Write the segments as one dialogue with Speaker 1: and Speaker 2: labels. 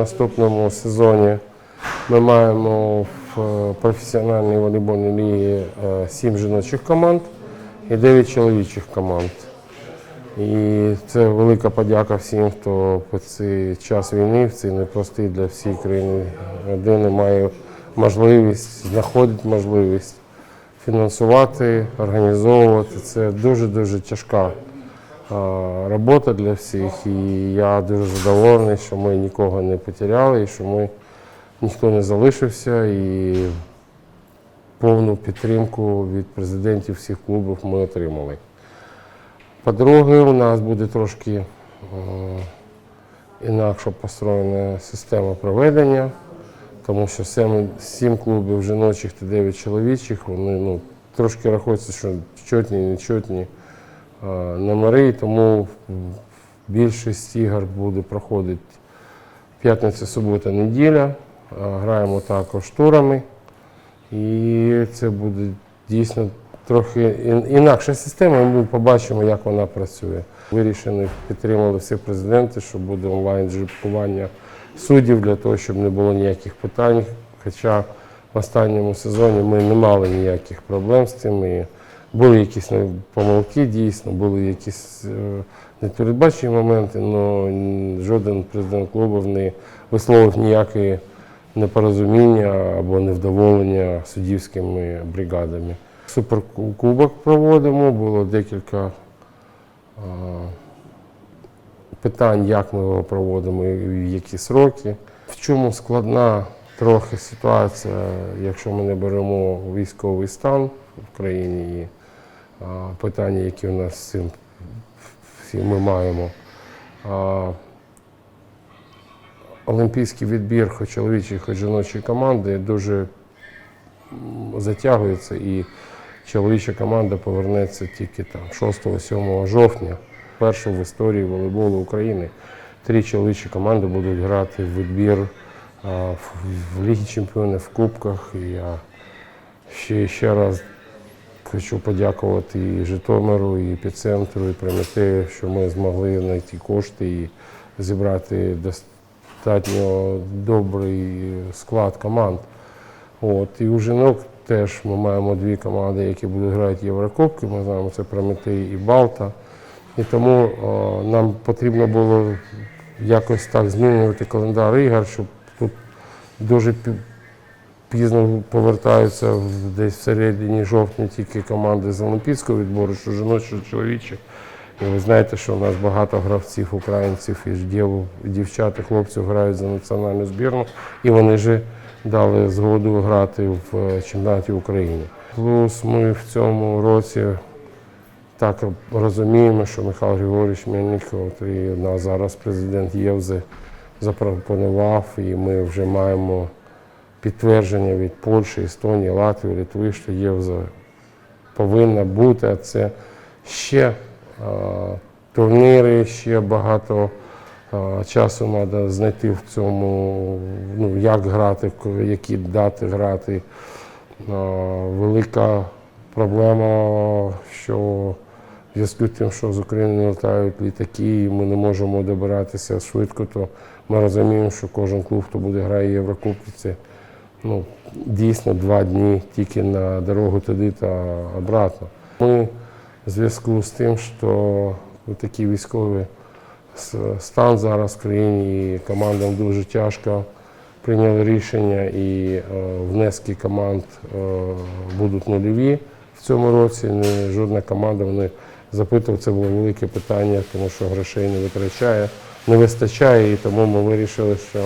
Speaker 1: наступному сезоні ми маємо в е, професіональній волейбольній лігі 7 жіночих команд і 9 чоловічих команд. І це велика подяка всім, хто по цей час війни, в цей непростий для всієї країни родини має можливість, знаходить можливість фінансувати, організовувати. Це дуже-дуже тяжка робота для всіх. І я дуже задоволений, що ми нікого не потеряли, і що ми ніхто не залишився. І повну підтримку від президентів всіх клубів ми отримали. По-друге, у нас буде трошки е, інакше построєна система проведення, тому що сім, клубів жіночих та дев'ять чоловічих, вони ну, трошки рахуються, що чотні, нечотні е, номери, тому більшість ігор буде проходити п'ятниця, субота, неділя. Е, Граємо також турами. І це буде дійсно трохи інакша система, ми побачимо, як вона працює. Вирішено, підтримали всі президенти, що буде онлайн джипування суддів для того, щоб не було ніяких питань. Хоча в останньому сезоні ми не мали ніяких проблем з цим. Були якісь ну, помилки, дійсно, були якісь е, непередбачені моменти, але жоден президент клубу не висловив ніякої непорозуміння або невдоволення суддівськими бригадами. Суперкубок проводимо, було декілька е, питань, як ми його проводимо і в які сроки. В чому складна трохи ситуація, якщо ми не беремо військовий стан в країні е, питання, які у нас з цим всі ми маємо. Олімпійський відбір хоч чоловічої, хоч жіночої команди дуже затягується і чоловіча команда повернеться тільки там 6-7 жовтня. Першу в історії волейболу України три чоловічі команди будуть грати в відбір в Лігі Чемпіонів, в Кубках. І я ще, ще раз хочу подякувати і Житомиру, і епіцентру, і Прометею, що ми змогли знайти кошти і зібрати достатньо добрий склад команд. От. І у жінок теж ми маємо дві команди, які будуть грати Єврокубки. Ми знаємо, це Прометей і Балта. І тому о, нам потрібно було якось так змінювати календар ігор, щоб тут дуже пізно повертаються в- десь всередині жовтня тільки команди з Олімпійського відбору, що жіночі, що чоловічі. І ви знаєте, що у нас багато гравців, українців і дів, дівчат і хлопців грають за національну збірну, і вони ж дали згоду грати в е, чемпіонаті України. Плюс ми в цьому році так розуміємо, що Михайло Григорович Мельников, який у нас зараз президент ЄВЗи, запропонував, і ми вже маємо підтвердження від Польщі, Естонії, Латвії, Литви, що ЄВЗа повинна бути. А це ще е, турніри, ще багато е, часу треба знайти в цьому, ну, як грати, які дати грати. Е, Велика проблема, що в зв'язку з тим, що з України літають літаки, і ми не можемо добиратися швидко, то ми розуміємо, що кожен клуб, хто буде грати Єврокубки, це ну, дійсно два дні тільки на дорогу туди та обратно. Ми в зв'язку з тим, що такий військовий стан зараз в країні, і командам дуже тяжко прийняли рішення, і е, внески команд е, будуть нульові в цьому році. Не, жодна команда вони запитували, це було велике питання, тому що грошей не витрачає, не вистачає, і тому ми вирішили, що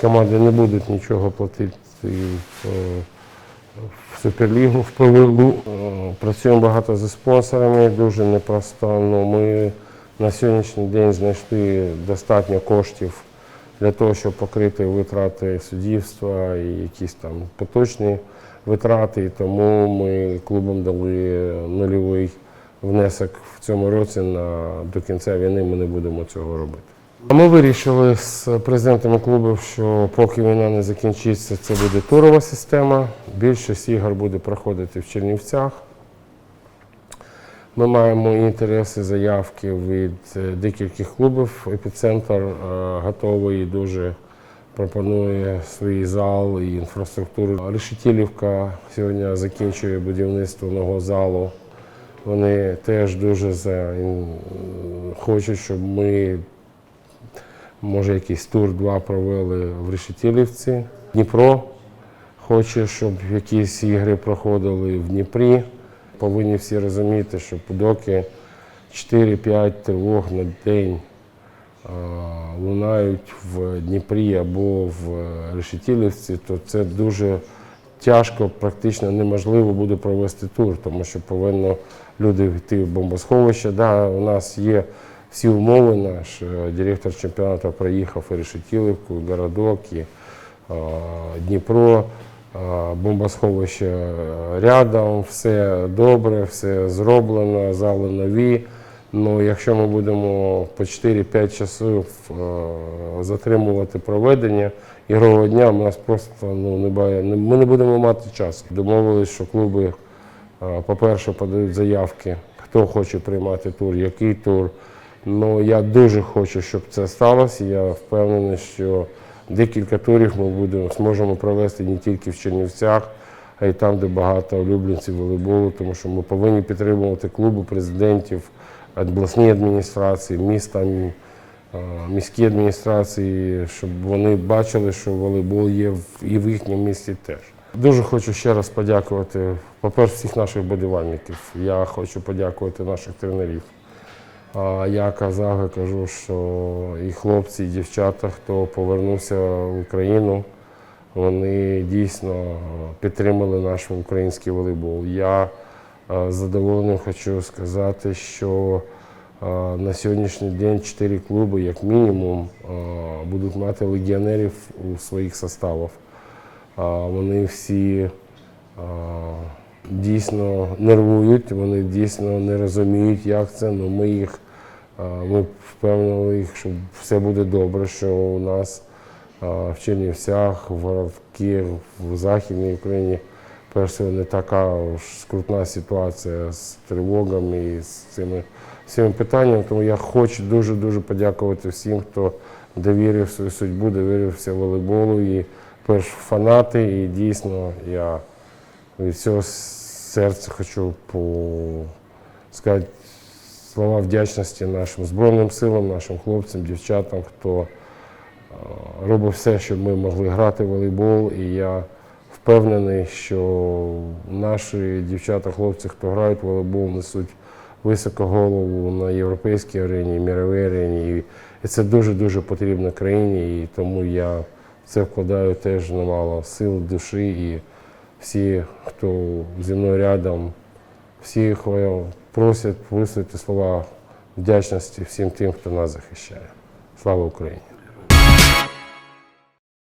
Speaker 1: команди не будуть нічого платити в, е, в Суперлігу, в ПВЛУ. Е, Працюємо багато зі спонсорами, дуже непросто. Ну, ми на сьогоднішній день знайшли достатньо коштів для того, щоб покрити витрати суддівства і якісь там поточні витрати. І тому ми клубам дали нульовий внесок в цьому році. На, до кінця війни ми не будемо цього робити. Ми вирішили з президентами клубів, що поки війна не закінчиться, це буде турова система. Більшість ігор буде проходити в Чернівцях. Ми маємо інтереси, заявки від е, декількох клубів. Епіцентр е, готовий і дуже пропонує свій зал і інфраструктуру. Решетілівка сьогодні закінчує будівництво нового залу. Вони теж дуже за, хочуть, щоб ми, може, якийсь тур два провели в Решетілівці. Дніпро хоче, щоб якісь ігри проходили в Дніпрі. Повинні всі розуміти, що доки 4-5 тривог на день лунають в Дніпрі або в Решетілівці, то це дуже тяжко, практично неможливо буде провести тур, тому що повинно люди йти в бомбосховище. Да, у нас є всі умови. Наш директор чемпіонату приїхав і Решетілівку, городок, і Дніпро. Бомбосховище рядом, все добре, все зроблено, зали нові. Ну, якщо ми будемо по 4-5 часів затримувати проведення ігрового дня, у нас просто ну, не ми не будемо мати часу. Домовились, що клуби, по-перше, подають заявки, хто хоче приймати тур, який тур. Ну, я дуже хочу, щоб це сталося. Я впевнений, що декілька турів ми будемо, зможемо провести не тільки в Чернівцях, а й там, де багато улюбленців волейболу, тому що ми повинні підтримувати клуби, президентів, обласні адміністрації, міста, міські адміністрації, щоб вони бачили, що волейбол є і в їхньому місті теж. Дуже хочу ще раз подякувати, по-перше, всіх наших болівальників. Я хочу подякувати наших тренерів. А я казав і кажу, що і хлопці, і дівчата, хто повернувся в Україну, вони дійсно підтримали наш український волейбол. Я е, з задоволенням хочу сказати, що е, на сьогоднішній день чотири клуби, як мінімум, е, будуть мати легіонерів у своїх составах. Вони всі дійсно нервують, вони дійсно не розуміють, як це. але ми їх ми впевнили їх, що все буде добре, що у нас в Чернівцях, в Городки, в Західній Україні перше не така скрутна ситуація з тривогами і з цими всіми питаннями. Тому я хочу дуже-дуже подякувати всім, хто довірив свою судьбу, довірився волейболу. І перш фанати, і дійсно я від всього серця хочу по, сказати слова вдячності нашим Збройним силам, нашим хлопцям, дівчатам, хто е, робив все, щоб ми могли грати в волейбол. І я впевнений, що наші дівчата, хлопці, хто грають в волейбол, несуть високо голову на європейській арені, міровій арені. І- це дуже-дуже потрібно країні, і тому я в це вкладаю теж немало сил, душі і всі, хто зі мною рядом, всі хо- просять висловити слова вдячності всім тим, хто нас захищає. Слава Україні!